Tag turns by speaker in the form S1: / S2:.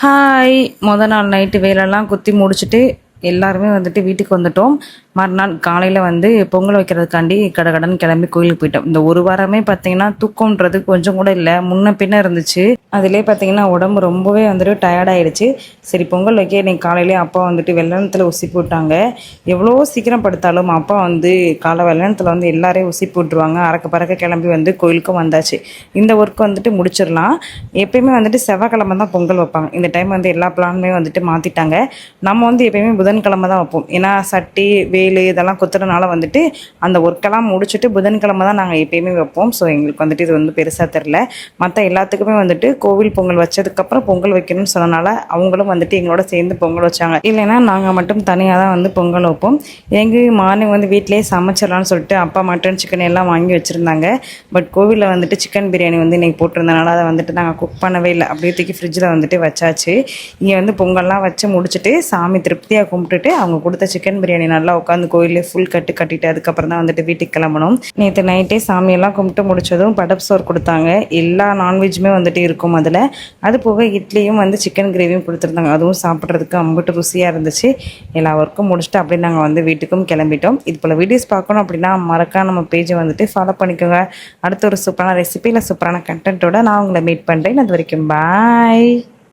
S1: Hi மொதல் நாள் night வேலைலாம் குத்தி முடிச்சுட்டு எல்லாருமே வந்துட்டு வீட்டுக்கு வந்துட்டோம். மறுநாள் காலையில் வந்து பொங்கல் வைக்கிறதுக்காண்டி கடகடன் கிளம்பி கோயிலுக்கு போயிட்டோம். இந்த ஒரு வாரமே பார்த்தீங்கன்னா தூக்கம்ன்றது கொஞ்சம் கூட இல்லை. முன்ன பின்ன இருந்துச்சு. அதிலே பார்த்தீங்கன்னா உடம்பு ரொம்பவே வந்துட்டு டயர்டாயிடுச்சு சரி பொங்கல் வைக்க இன்னைக்கு காலையிலே அப்பா வந்துட்டு வெள்ளனத்தில் உசி போட்டாங்க. எவ்வளோ சீக்கிரம் படுத்தாலும் அப்பா வந்து காலை வெள்ளனத்தில் வந்து எல்லாரையும் உசி போட்டுருவாங்க. அறக்க பறக்க கிளம்பி வந்து கோயிலுக்கும் வந்தாச்சு. இந்த ஒர்க் வந்துட்டு முடிச்சிடலாம். எப்பயுமே வந்துட்டு செவ்வாய்க்கிழமை தான் பொங்கல் வைப்பாங்க. இந்த டைம் வந்து எல்லா பிளானுமே வந்துட்டு மாற்றிட்டாங்க நம்ம வந்து எப்பயுமே புதன்கிழமை தான் வைப்போம். ஏன்னா சட்டி வே வேலு இதெல்லாம் குத்துறதுனால வந்துட்டு அந்த ஒர்க்கெல்லாம் முடிச்சுட்டு புதன்கிழமை தான் நாங்கள் எப்பயுமே வைப்போம். ஸோ எங்களுக்கு வந்துட்டு இது வந்து பெருசாக தெரில மற்ற எல்லாத்துக்குமே வந்துட்டு கோவில் பொங்கல் வச்சதுக்கப்புறம் பொங்கல் வைக்கணும்னு சொன்னனால அவங்களும் வந்துட்டு எங்களோட சேர்ந்து பொங்கல் வச்சாங்க. இல்லைன்னா நாங்கள் மட்டும் தனியாக தான் வந்து பொங்கல் வைப்போம். எங்கள் மார்னிங் வந்து வீட்டிலேயே சமைச்சிடலாம்னு சொல்லிட்டு அப்பா மட்டன் சிக்கன் எல்லாம் வாங்கி வச்சுருந்தாங்க. பட் கோவிலில் வந்துட்டு சிக்கன் பிரியாணி வந்து இன்றைக்கி போட்டிருந்தனால அதை வந்துட்டு நாங்கள் குக் பண்ணவே இல்லை. அப்படியே தூக்கி ஃப்ரிட்ஜில் வந்துட்டு வச்சாச்சு. இங்கே வந்து பொங்கல்லாம் வச்சு முடிச்சுட்டு சாமி திருப்தியாக கும்பிட்டுட்டு அவங்க கொடுத்த சிக்கன் பிரியாணி நல்லா உட்காந்து அந்த கோயிலே ஃபுல் கட்டு கட்டிட்டு அதுக்கப்புறம் தான் வந்துட்டு வீட்டுக்கு கிளம்பணும். நேற்று நைட்டே சாமியெல்லாம் கும்பிட்டு முடிச்சதும் படப் சோர் கொடுத்தாங்க. எல்லா நான்வெஜ்ஜுமே வந்துட்டு இருக்கும் அதில். அது போக இட்லியும் வந்து சிக்கன் கிரேவியும் கொடுத்துருந்தாங்க. அதுவும் சாப்பிட்றதுக்கு அம்பிட்டு ருசியாக இருந்துச்சு. எல்லா ஒர்க்கும் முடிச்சுட்டு அப்படியே நாங்கள் வந்து வீட்டுக்கும் கிளம்பிட்டோம். இது போல் வீடியோஸ் பார்க்கணும் அப்படின்னா மறக்காம நம்ம பேஜை வந்துட்டு ஃபாலோ பண்ணிக்கோங்க. அடுத்த ஒரு சூப்பரான ரெசிபியில் சூப்பரான கண்டென்ட்டோட நான் உங்களை மீட் பண்ணுறேன் அது வரைக்கும் பாய்